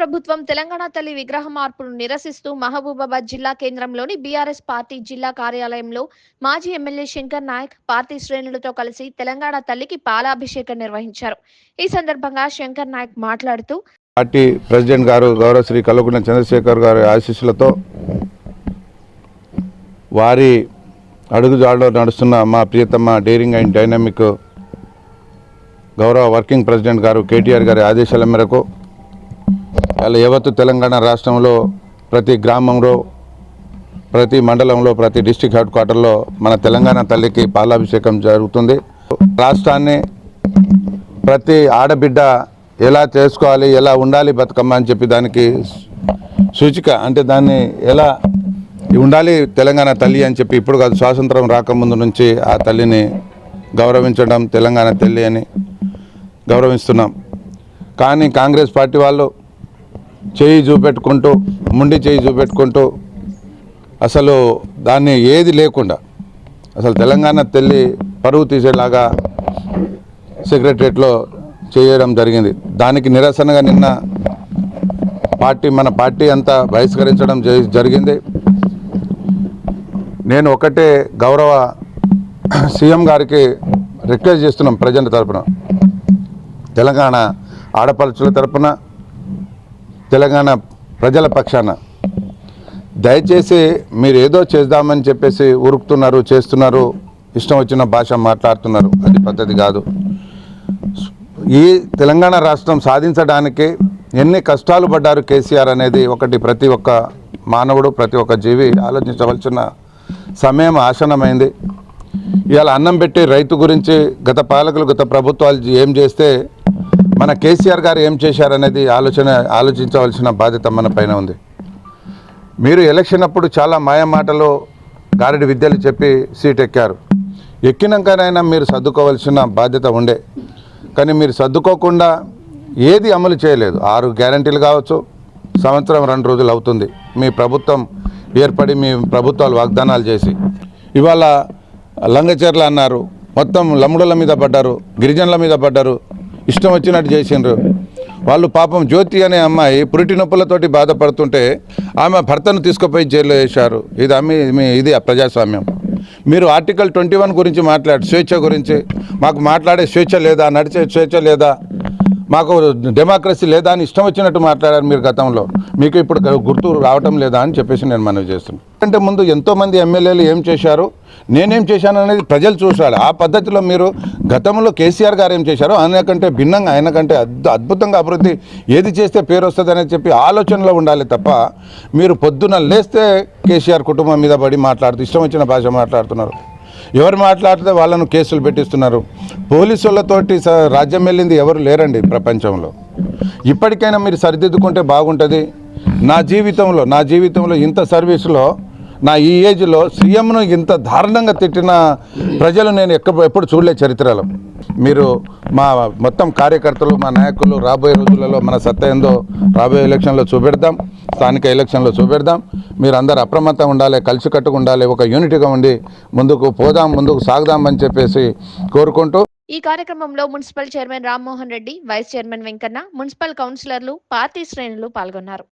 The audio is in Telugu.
ప్రభుత్వం తెలంగాణ తల్లి విగ్రహ మార్పును నిరసిస్తూ మహబూబాబాద్ జిల్లా కేంద్రంలోని బీఆర్ఎస్ పార్టీ జిల్లా కార్యాలయంలో మాజీ ఎమ్మెల్యే శంకర్ నాయక్ పార్టీ శ్రేణులతో కలిసి తెలంగాణ తల్లికి పాలాభిషేకం నిర్వహించారు. ఈ సందర్భంగా శంకర్ నాయక్ మాట్లాడుతూ పార్టీ ప్రెసిడెంట్ గారు గౌరవ శ్రీ కల్వకుంట్ల చంద్రశేఖర్ గారి ఆశీస్సులతో వారి అడుగుజాడలో నడుస్తున్న మా ప్రియతమ డేరింగ్ అండ్ డైనమిక్ గౌరవ వర్కింగ్ ప్రెసిడెంట్ గారు కేటీఆర్ గారి ఆదేశాల మేరకు అలా యావత్తు తెలంగాణ రాష్ట్రంలో ప్రతి గ్రామంలో ప్రతి మండలంలో ప్రతి డిస్టిక్ హెడ్ క్వార్టర్లో మన తెలంగాణ తల్లికి పాలాభిషేకం జరుగుతుంది. రాష్ట్రాన్ని ప్రతి ఆడబిడ్డ ఎలా చేసుకోవాలి ఎలా ఉండాలి బతుకమ్మ అని చెప్పి దానికి సూచిక అంటే దాన్ని ఎలా ఉండాలి తెలంగాణ తల్లి అని చెప్పి ఇప్పుడు కాదు స్వాతంత్రం రాకముందు నుంచి ఆ తల్లిని గౌరవించడం తెలంగాణ తల్లి అని గౌరవిస్తున్నాం. కానీ కాంగ్రెస్ పార్టీ వాళ్ళు చేయి చూపెట్టుకుంటూ ముండి చేయి చూపెట్టుకుంటూ అసలు దాన్ని ఏది లేకుండా అసలు తెలంగాణ తల్లి పరువు తీసేలాగా సెక్రటరియట్లో చేయడం జరిగింది. దానికి నిరసనగా నిన్న పార్టీ మన పార్టీ అంతా బహిష్కరించడం జరిగింది. నేను ఒకటే గౌరవ సీఎం గారికి రిక్వెస్ట్ చేస్తున్నాం ప్రజల తరపున. తెలంగాణ ఆడపడుచుల తరపున తెలంగాణ ప్రజల పక్షాన. దయచేసి మీరు ఏదో చేద్దామని చెప్పేసి ఉరుకుతున్నారు చేస్తున్నారు ఇష్టం వచ్చిన భాష మాట్లాడుతున్నారు అది పద్ధతి కాదు. ఈ తెలంగాణ రాష్ట్రం సాధించడానికి ఎన్ని కష్టాలు పడ్డారు కేసీఆర్ అనేది ఒకటి ప్రతి ఒక్క మానవుడు ప్రతి ఒక్క జీవి ఆలోచించవలసిన సమయం ఆసనమైంది ఇవాళ అన్నం పెట్టి రైతు గురించి గత పాలకులు గత ప్రభుత్వాలు ఏం చేస్తే మన కేసీఆర్ గారు ఏం చేశారనేది ఆలోచన ఆలోచించవలసిన బాధ్యత మన పైన ఉంది. మీరు ఎలక్షన్ అప్పుడు చాలా మాయమాటలు గారడి విద్యలు చెప్పి సీట్ ఎక్కారు. ఎక్కినాకనైనా మీరు సర్దుకోవాల్సిన బాధ్యత ఉండే. కానీ మీరు సర్దుకోకుండా ఏది అమలు చేయలేదు. ఆరు గ్యారంటీలు కావచ్చు సంవత్సరం రెండు రోజులు అవుతుంది. మీ ప్రభుత్వం ఏర్పడి మీ ప్రభుత్వాలు వాగ్దానాలు చేసి. ఇవాళ లంగచర్ల అన్నారు మొత్తం లమ్ముడుల మీద పడ్డారు గిరిజనుల మీద పడ్డారు ఇష్టం వచ్చినట్టు చేసిండ్రు. వాళ్ళు పాపం జ్యోతి అనే అమ్మాయి పురిటి నొప్పులతోటి బాధపడుతుంటే ఆమె భర్తను తీసుకుపోయి జైల్లో వేశారు. ఇది అమ్మి మీ ఇది ఆ ప్రజాస్వామ్యం. మీరు ఆర్టికల్ ట్వంటీ వన్ గురించి మాట్లాడు స్వేచ్ఛ గురించి. మాకు మాట్లాడే స్వేచ్ఛ లేదా నడిచే స్వేచ్ఛ లేదా మాకు డెమోక్రసీ లేదా అని ఇష్టం వచ్చినట్టు మాట్లాడారు మీరు గతంలో. మీకు ఇప్పుడు గుర్తు రావటం లేదా అని చెప్పేసి నేను మనవి చేస్తున్నాను. అంటే ముందు ఎంతోమంది ఎమ్మెల్యేలు ఏం చేశారు? నేనేం చేశాను అనేది ప్రజలు చూశారు. ఆ పద్ధతిలో మీరు గతంలో కేసీఆర్ గారు ఏం చేశారో ఆయన కంటే భిన్నంగా ఆయన కంటే అద్భుతంగా అభివృద్ధి ఏది చేస్తే పేరు వస్తుంది అనేది చెప్పి ఆలోచనలో ఉండాలి తప్ప మీరు పొద్దున లేస్తే కేసీఆర్ కుటుంబం మీద పడి మాట్లాడుతూ ఇష్టం వచ్చిన భాష మాట్లాడుతున్నారు. ఎవరు మాట్లాడితే వాళ్ళను కేసులు పెట్టిస్తున్నారు. పోలీసులతోటి స- రాజ్యం వెళ్ళింది ఎవరు లేరండి ప్రపంచంలో. ఇప్పటికైనా మీరు సరిదిద్దుకుంటే బాగుంటుంది. నా జీవితంలో నా జీవితంలో ఇంత సర్వీసులో నా ఈ ఏజ్లో సీఎంను ఇంత దారుణంగా తిట్టిన ప్రజలు నేను ఎక్క ఎప్పుడు చూడలే చరిత్రలో. మీరు మా మొత్తం కార్యకర్తలు మా నాయకులు రాబోయే రోజులలో మన సత్తా ఏందో రాబోయే ఎలక్షన్లో చూపెడదాం స్థానిక ఎలక్షన్లో చూపెడదాం. మీరు అందరు అప్రమత్తంగా ఉండాలి కలిసికట్టుగా ఉండాలి ఒక యూనిట్గా ఉండి ముందుకు పోదాం ముందుకు సాగుదాం అని చెప్పేసి కోరుకుంటూ. ఈ కార్యక్రమంలో municipal chairman Rammohan Reddy vice chairman Venkanna municipal కౌన్సిలర్లు పార్టీ శ్రేణులు పాల్గొన్నారు.